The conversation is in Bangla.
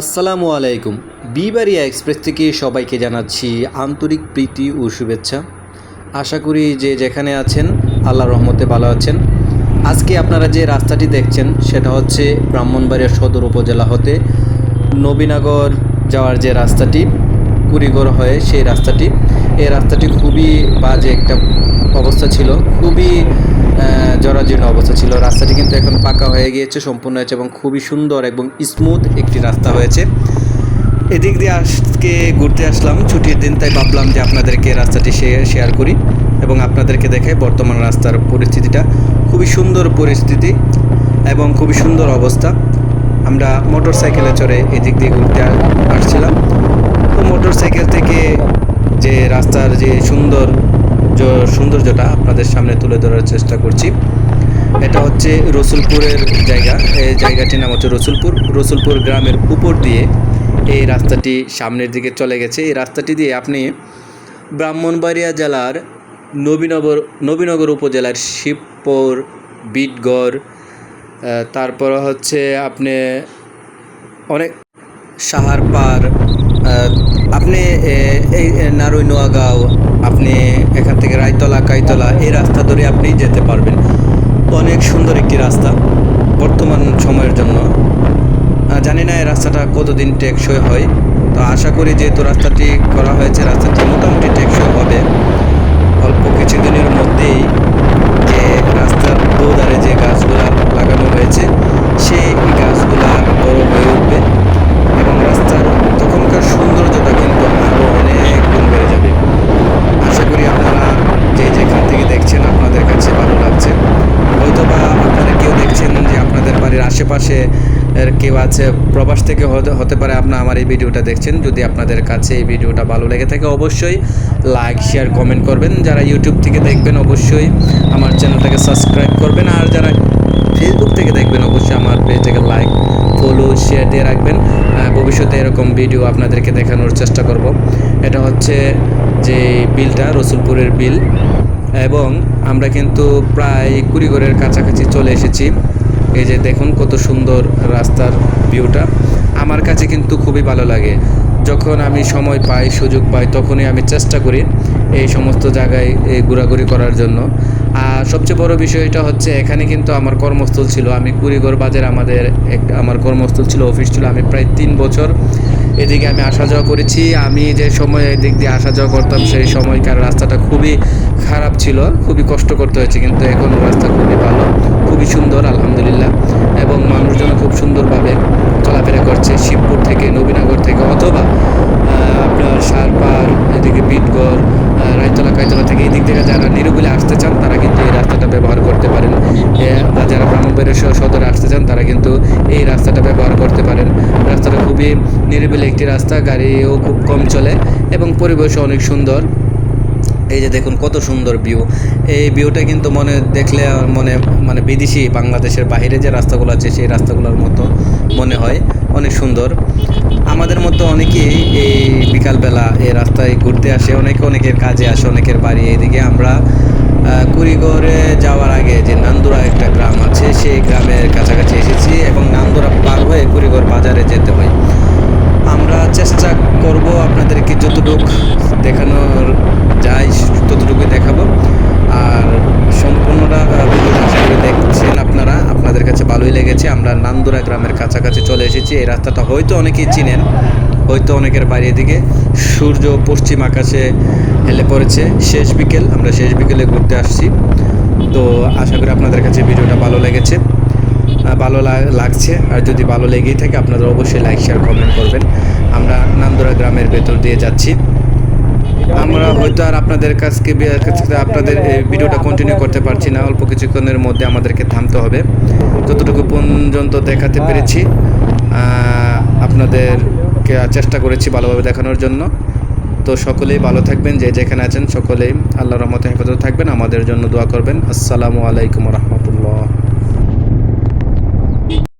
আসসালামু আলাইকুম। বিবারিয়া এক্সপ্রেস থেকে সবাইকে জানাচ্ছি আন্তরিক প্রীতি ও শুভেচ্ছা। আশা করি যে যেখানে আছেন আল্লাহ রহমতে ভালো আছেন। আজকে আপনারা যে রাস্তাটি দেখছেন, সেটা হচ্ছে ব্রাহ্মণবাড়িয়া সদর উপজেলা হতে নবীনগর যাওয়ার যে রাস্তাটি, কুড়িগড় হয়ে সেই রাস্তাটি। এই রাস্তাটি খুবই বাজে একটা অবস্থা ছিল। খুবই জরাজীর্ণ অবস্থা ছিল। রাস্তাটি কিন্তু এখন পাকা হয়ে গিয়েছে, সম্পূর্ণ হয়েছে এবং খুবই সুন্দর এবং স্মুথ একটি রাস্তা হয়েছে। এদিক দিয়ে আজকে ঘুরতে আসলাম, ছুটির দিন, তাই ভাবলাম যে আপনাদেরকে রাস্তাটি শেয়ার করি এবং আপনাদেরকে দেখে বর্তমান রাস্তার পরিস্থিতিটা। খুবই সুন্দর পরিস্থিতি এবং খুবই সুন্দর অবস্থা। আমরা মোটর সাইকেলে চড়ে এদিক দিয়ে ঘুরতে আসছিলাম। তো মোটর সাইকেল থেকে যে রাস্তার যে সুন্দর সৌন্দর্যটা আপনাদের সামনে তুলে ধরার চেষ্টা করছি। এটা হচ্ছে রসুলপুরের জায়গা। এই জায়গাটির নাম হচ্ছে রসুলপুর। রসুলপুর গ্রামের উপর দিয়ে এই রাস্তাটি সামনের দিকে চলে গেছে। এই রাস্তাটি দিয়ে আপনি ব্রাহ্মণবাড়িয়া জেলার নবীনগর নবীনগর উপজেলার শিবপুর বিটগড় তারপর হচ্ছে আপনি অনেক সাহারপার আহ, আপনি এই নারুই নোয়াগাঁও আপনি এখান থেকে রায়তলা, কাইতলা, এই রাস্তা ধরে আপনি যেতে পারবেন। অনেক সুন্দর একটি রাস্তা বর্তমান সময়ের জন্য। জানি না এই রাস্তাটা কতদিন টেকসই হয়। তো আশা করি যেহেতু রাস্তাটি করা হয়েছে, রাস্তাটি মোটামুটি টেকসই হবে। অল্প কিছুদিনের মধ্যেই যে রাস্তার দুধারে যে গাছগুলা লাগানো হয়েছে সেই গাছগুলা বড় হয়ে উঠবে এবং রাস্তার তখনকার সৌন্দর্যটা কিন্তু আরও অনেক গুণ বেড়ে যাবে আশা করি আপনারা যে যেখান থেকে দেখছেন আপনাদের কাছে ভালো লাগছে হয়তো বা আপনারা কেউ দেখছেন যে আপনাদের বাড়ির আশেপাশে কেউ আছে, প্রবাস থেকে হতে পারে আপনার আমার এই ভিডিওটা দেখছেন। যদি আপনাদের কাছে এই ভিডিওটা ভালো লেগে থাকে, অবশ্যই লাইক শেয়ার কমেন্ট করবেন। যারা ইউটিউব থেকে দেখবেন, অবশ্যই আমার চ্যানেলটাকে সাবস্ক্রাইব করবেন। আর যারা ফেসবুক থেকে দেখবেন, অবশ্যই আমার পেজটাকে লাইক ফলো শেয়ার দিয়ে রাখবেন। ভবিষ্যতে এরকম ভিডিও আপনাদেরকে দেখানোর চেষ্টা করব। এটা হচ্ছে যে বিলটা, রসুলপুরের বিল। এবং আমরা কিন্তু প্রায় কুড়িগড়ের কাছাকাছি চলে এসেছি। এই যে দেখুন কত সুন্দর রাস্তার ভিউটা আমার কাছে কিন্তু খুবই ভালো লাগে। যখন আমি সময় পাই, সুযোগ পাই, তখনই আমি চেষ্টা করি এই সমস্ত জায়গায় ঘোরাঘুরি করার জন্য। আর সবচেয়ে বড় বিষয়টা হচ্ছে, এখানে কিন্তু আমার কর্মস্থল ছিল। আমি কুড়িগড় বাজার আমাদের এক আমার কর্মস্থল ছিল, অফিস ছিল। আমি প্রায় তিন বছর এদিকে আমি আসা যাওয়া করেছি। আমি যে সময় এদিক দিয়ে আসা যাওয়া করতাম, সেই সময়কার রাস্তাটা খুবই খারাপ ছিল। খুবই কষ্ট করতে হয়েছে, কিন্তু এখন রাস্তা খুবই ভালো, খুবই সুন্দর, আলহামদুলিল্লাহ। এবং মানুষজন খুব সুন্দরভাবে চলাফেরা করছে। শিবপুর থেকে, নবীনগর থেকে, অথবা আপনার সারপার এদিকে বিটগড় রায়তলা, কায়তলা থেকে এই দিক থেকে যারা নিরুবিলে আসতে চান, তারা কিন্তু এই রাস্তাটা ব্যবহার করতে পারেন। আর যারা ব্রাহ্মণবাড়িয়া স- সদরে আসতে চান, তারা কিন্তু এই রাস্তাটা ব্যবহার করতে পারেন। রাস্তাটা খুবই নিরিবিলি একটি রাস্তা, গাড়িও খুব কম চলে এবং পরিবেশও অনেক সুন্দর। এই যে দেখুন কত সুন্দর ভিউ এই ভিউটা কিন্তু মনে দেখলে মনে মানে বিদেশি বাংলাদেশের বাইরে যে রাস্তাগুলো আছে, সেই রাস্তাগুলোর মতো মনে হয়। অনেক সুন্দর। আমাদের মতো অনেকেই এই বিকালবেলা এই রাস্তায় ঘুরতে আসে। অনেকে অনেকের কাজে আসে, অনেকের বাড়ি। এদিকে আমরা কুড়িগড়ে যাওয়ার আগে যে নান্দুরা একটা গ্রাম আছে, সেই গ্রামের কাছাকাছি এসেছি এবং নান্দুরা পার হয়ে কুড়িগড় বাজারে যেতে হয়। আমরা চেষ্টা করব আপনাদেরকে যতটুকু দেখানোর যায় ততটুকুই দেখাবো। আর সম্পূর্ণটা দেখছেন আপনারা। আপনাদের কাছে ভালোই লেগেছে। আমরা নান্দুরা গ্রামের কাছাকাছি চলে এসেছি। এই রাস্তাটা হয়তো অনেকেই চিনেন, হয়তো অনেকের বাইরে দিকে সূর্য পশ্চিম আকাশে হেলে পড়েছে। শেষ বিকেল, আমরা শেষ বিকেলে ঘুরতে আসছি। তো আশা করি আপনাদের কাছে ভিডিওটা ভালো লেগেছে। ভালো লাগছে। আর যদি ভালো লেগেই থাকে আপনারা অবশ্যই লাইক শেয়ার কমেন্ট করবেন। আমরা নান্দুরা গ্রামের ভেতর দিয়ে যাচ্ছি। আমরা হয়তো আর আপনাদের কাছকে আপনাদের ভিডিওটা কন্টিনিউ করতে পারছি না। অল্প কিছুক্ষণের মধ্যে আমাদেরকে থামতে হবে। যতটুকু পর্যন্ত দেখাতে পেরেছি আপনাদেরকে চেষ্টা করেছি ভালোভাবে দেখানোর জন্য। তো সকলেই ভালো থাকবেন, যে যেখানে আছেন সকলেই আল্লাহ রহমতে হেফাজত থাকবেন। আমাদের জন্য দোয়া করবেন। আসসালামু আলাইকুম রহমতুল্লাহ।